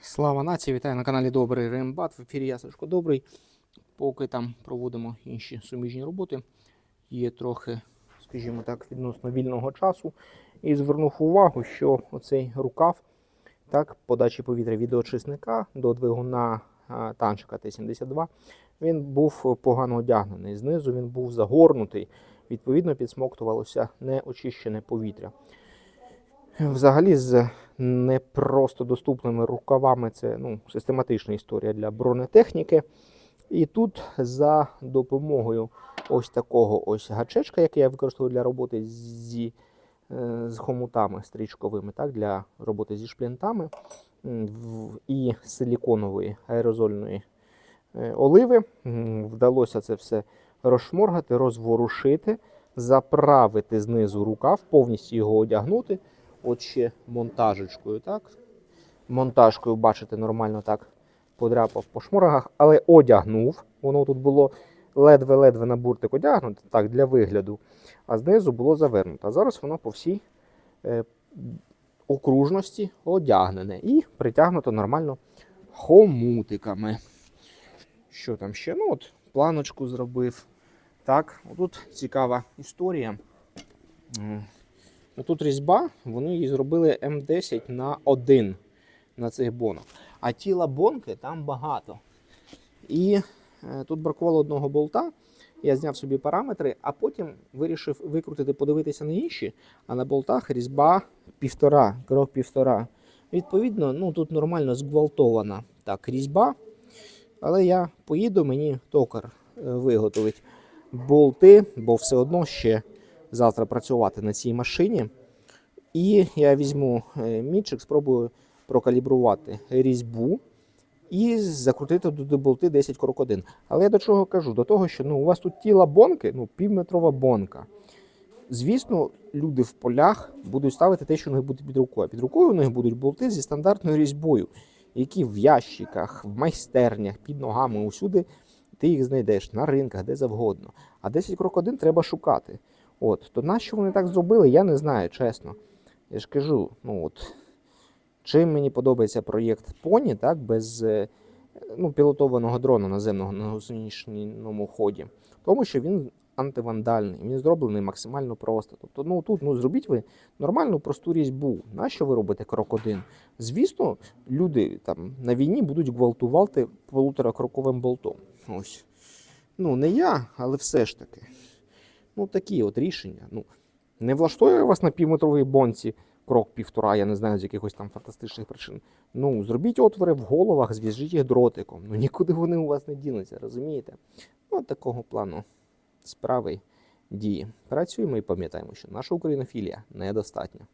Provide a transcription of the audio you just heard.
Слава нації! Вітаю на каналі Добрий Рембат. В ефірі я Сашко Добрий. Поки там проводимо інші суміжні роботи, є трохи, скажімо так, відносно вільного часу. І звернув увагу, що оцей рукав так, подачі повітря від очисника до двигуна танчика Т-72, він був погано одягнений. Знизу він був загорнутий, відповідно, підсмоктувалося неочищене повітря. Взагалі, з не просто доступними рукавами це ну, систематична історія для бронетехніки. І тут за допомогою ось такого ось гачечка, який я використовую для роботи зі, е, з хомутами стрічковими, так, для роботи зі шплінтами і силіконової аерозольної е, оливи. Вдалося це все розшморгати, розворушити, заправити знизу рукав, повністю його одягнути. От ще монтажечкою, так? Монтажкою, бачите, нормально так подряпав по шморгах, але одягнув. Воно тут було ледве-ледве на буртик одягнуте, так, для вигляду, а знизу було завернуто. А зараз воно по всій е, окружності одягнене і притягнуто нормально хомутиками. Що там ще? Ну, от планочку зробив. Так, тут цікава історія. Ну, Тут різьба, вони її зробили М10 на 1 на цих бонах. А тіла бонки там багато. І е, тут бракувало одного болта. Я зняв собі параметри, а потім вирішив викрутити, подивитися на інші. А на болтах різьба півтора, крок півтора. Відповідно, ну тут нормально зґвалтована так, різьба. Але я поїду, мені токар е, виготовить болти, бо все одно ще завтра працювати на цій машині. І я візьму е, мітчик, спробую прокалібрувати різьбу і закрутити туди болти 10 крок 1. Але я до чого кажу? До того, що ну, у вас тут тіла бонки, ну, півметрова бонка. Звісно, люди в полях будуть ставити те, що у них буде під рукою. Під рукою у них будуть болти зі стандартною різьбою, які в ящиках, в майстернях, під ногами, усюди ти їх знайдеш на ринках, де завгодно. А 10 крок 1 треба шукати. От, то нащо вони так зробили, я не знаю, чесно. Я ж кажу, ну от, чим мені подобається проєкт Поні, так, без е, ну, пілотованого дрона наземного на гусеничному ході, тому що він антивандальний, він зроблений максимально просто. Тобто, ну тут ну, зробіть ви нормальну просту різьбу. Нащо ви робите крок один? Звісно, люди там на війні будуть гвалтувати полуторакроковим болтом. Ось. Ну, не я, але все ж таки. Ну, такі от рішення. Ну, не влаштує вас на півметровій бонці крок півтора, я не знаю, з якихось там фантастичних причин. Ну, зробіть отвори в головах, зв'яжіть їх дротиком. Ну нікуди вони у вас не дінуться, розумієте? Ну, от такого плану справи дії. Працюємо і пам'ятаємо, що наша українофілія недостатня.